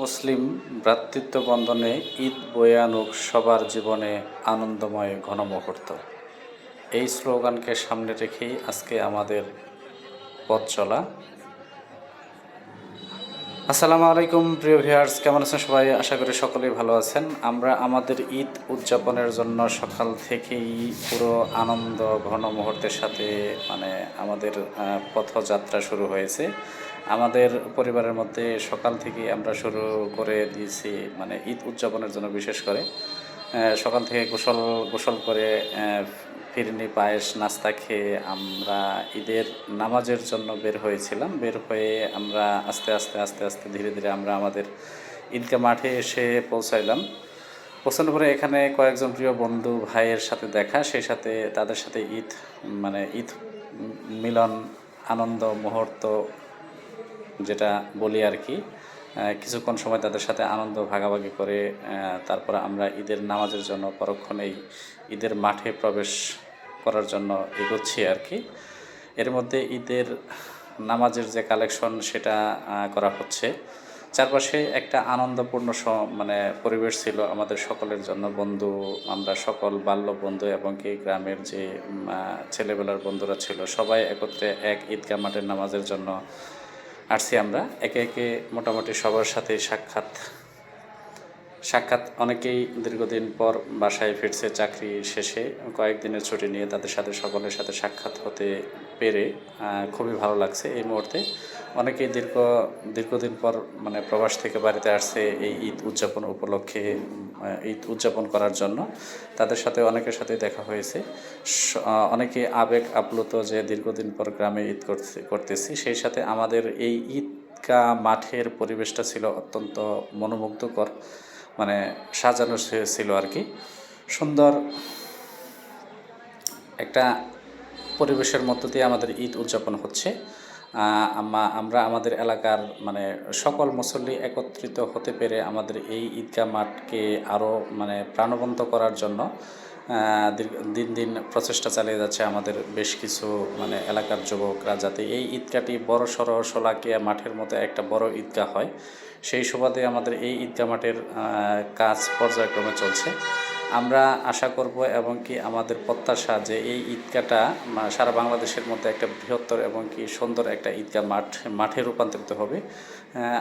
মুসলিম ভ্রাতৃত্ব বন্ধনে ঈদ বয়ে আনুক সবার জীবনে আনন্দময় ঘনমুহূর্ত। এই স্লোগানকে সামনে রেখেই আজকে আমাদের পথ চলা। আসসালামু আলাইকুম, প্রিয় ভিউয়ার্স, কেমন আছেন সবাই? আশা করি সকলেই ভালো আছেন। আমরা আমাদের ঈদ উদযাপনের জন্য সকাল থেকেই পুরো আনন্দ ঘন মুহূর্তের সাথে মানে আমাদের পথযাত্রা শুরু হয়েছে। আমাদের পরিবারের মধ্যে সকাল থেকে আমরা শুরু করে দিয়েছি মানে ঈদ উদযাপনের জন্য বিশেষ করে। সকাল থেকে গোসল গোসল করে ফিরনি, পায়েস, নাস্তা খেয়ে আমরা ঈদের নামাজের জন্য বের হয়েছিলাম। বের হয়ে আমরা আস্তে আস্তে আস্তে আস্তে ধীরে ধীরে আমরা আমাদের ঈদকে মাঠে এসে পৌঁছাইলাম। পৌঁছানোর পরে এখানে কয়েকজন প্রিয় বন্ধু ভাইয়ের সাথে দেখা, সেই সাথে তাদের সাথে ঈদ মানে ঈদ মিলন, আনন্দ, মুহূর্ত যেটা বলি আর কি কিছুক্ষণ সময় তাদের সাথে আনন্দ ভাগাভাগি করে তারপরে আমরা ঈদের নামাজের জন্য পরক্ষণেই ঈদের মাঠে প্রবেশ করার জন্য এগোচ্ছি আর কি। এর মধ্যে ঈদের নামাজের যে কালেকশন সেটা করা হচ্ছে। চারপাশে একটা আনন্দপূর্ণ মানে পরিবেশ ছিল আমাদের সকলের জন্য, বন্ধু, আমরা সকল বাল্য বন্ধু এবং কি গ্রামের যে ছেলেবেলার বন্ধুরা ছিল, সবাই একত্রে এক ঈদগাহ মাঠের নামাজের জন্য আসছি আমরা। একে একে মোটামুটি সবার সাথে সাক্ষাৎ। সাক্ষাৎ অনেকেই দীর্ঘদিন পর বাসায় ফিরছে চাকরি শেষে। কয়েকদিনের ছুটি নিয়ে তাদের সাথে, সকলের সাথে সাক্ষাৎ হতে পেরে খুবই ভালো লাগছে এই মুহূর্তে। অনেকেই দীর্ঘ, দীর্ঘদিন পর মানে প্রবাস থেকে বাড়িতে আসছে এই ঈদ উদযাপন উপলক্ষে। ঈদ উদযাপন করার জন্য। তাদের সাথে অনেকের সাথে দেখা হয়েছে। অনেকে আবেগ আপ্লুত যে দীর্ঘদিন পর গ্রামে ঈদ করতে করতেছি। সেই সাথে আমাদের এই ঈদগাহ মাঠের পরিবেশটা ছিল অত্যন্ত মনোমুগ্ধকর মানে সাজানো ছিল আর কি। সুন্দর একটা পরিবেশের মধ্য দিয়ে আমাদের ঈদ উদযাপন হচ্ছে। আমরা আমাদের এলাকার মানে সকল মুসল্লি একত্রিত হতে পেরে আমাদের এই ঈদগাহ মাঠকে আরও মানে প্রাণবন্ত করার জন্য দিন দিন প্রচেষ্টা চালিয়ে যাচ্ছে আমাদের বেশ কিছু মানে এলাকার যুবকরা যাতে এই ঈদগাহটি বড় সড়ো শোলাকিয়া মাঠের মতো একটা বড় ঈদগাহ হয়। সেই সুবাদে আমাদের এই ঈদগাহ মাঠের কাজ পর্যায়ক্রমে চলছে। আমরা আশা করব এবং কি আমাদের প্রত্যাশা যে এই ঈদগাটা সারা বাংলাদেশের মধ্যে একটা বৃহত্তর এবং কি সুন্দর একটা ঈদগাহ মাঠ মাঠে রূপান্তরিত হবে।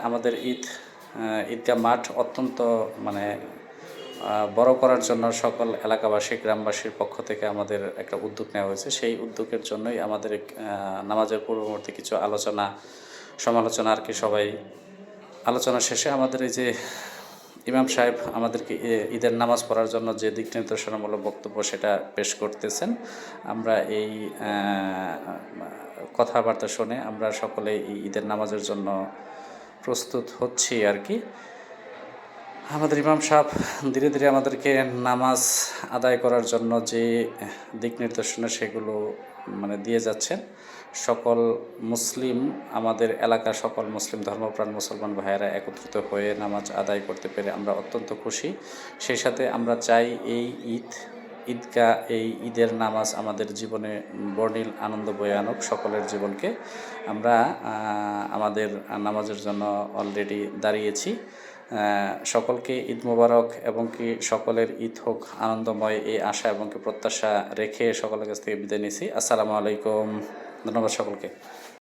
আমাদের ঈদ আহ, ঈদগাহ মাঠ অত্যন্ত মানে বড় করার জন্য সকল এলাকাবাসী গ্রামবাসীর পক্ষ থেকে আমাদের একটা উদ্যোগ নেওয়া হয়েছে। সেই উদ্যোগের জন্যই আমাদের নামাজের পূর্ববর্তী কিছু আলোচনা সমালোচনা আর কি সবাই আলোচনা শেষে আমাদের এই যে ইমাম সাহেব আমাদেরকে ঈদের নামাজ পড়ার জন্য যে দিক নির্দেশনামূলক বক্তব্য সেটা পেশ করতেছেন। আমরা এই কথাবার্তা শুনে আমরা সকলে এই ঈদের নামাজের জন্য প্রস্তুত হচ্ছি আর কি। আমাদের ইমাম সাহেব ধীরে ধীরে আমাদেরকে নামাজ আদায় করার জন্য যে দিক নির্দেশনা সেগুলো মানে দিয়ে যাচ্ছেন। সকল মুসলিম, আমাদের এলাকার সকল মুসলিম ধর্মপ্রাণ মুসলমান ভাইয়েরা একত্রিত হয়ে নামাজ আদায় করতে পেরে আমরা অত্যন্ত খুশি। সেই সাথে আমরা চাই এই ঈদ ঈদগাহ এই ঈদের নামাজ আমাদের জীবনে বর্ণিল আনন্দ বয়ে আনুক সকলের জীবনকে। আমরা আমাদের নামাজের জন্য অলরেডি দাঁড়িয়েছি। সকলকে ঈদ মোবারক এবং কি সকলের ঈদ হোক আনন্দময় এই আশা এবং কি প্রত্যাশা রেখে সকলের কাছ থেকে বিদায় নিছি। আসসালামু আলাইকুম। ধন্যবাদ সকলকে।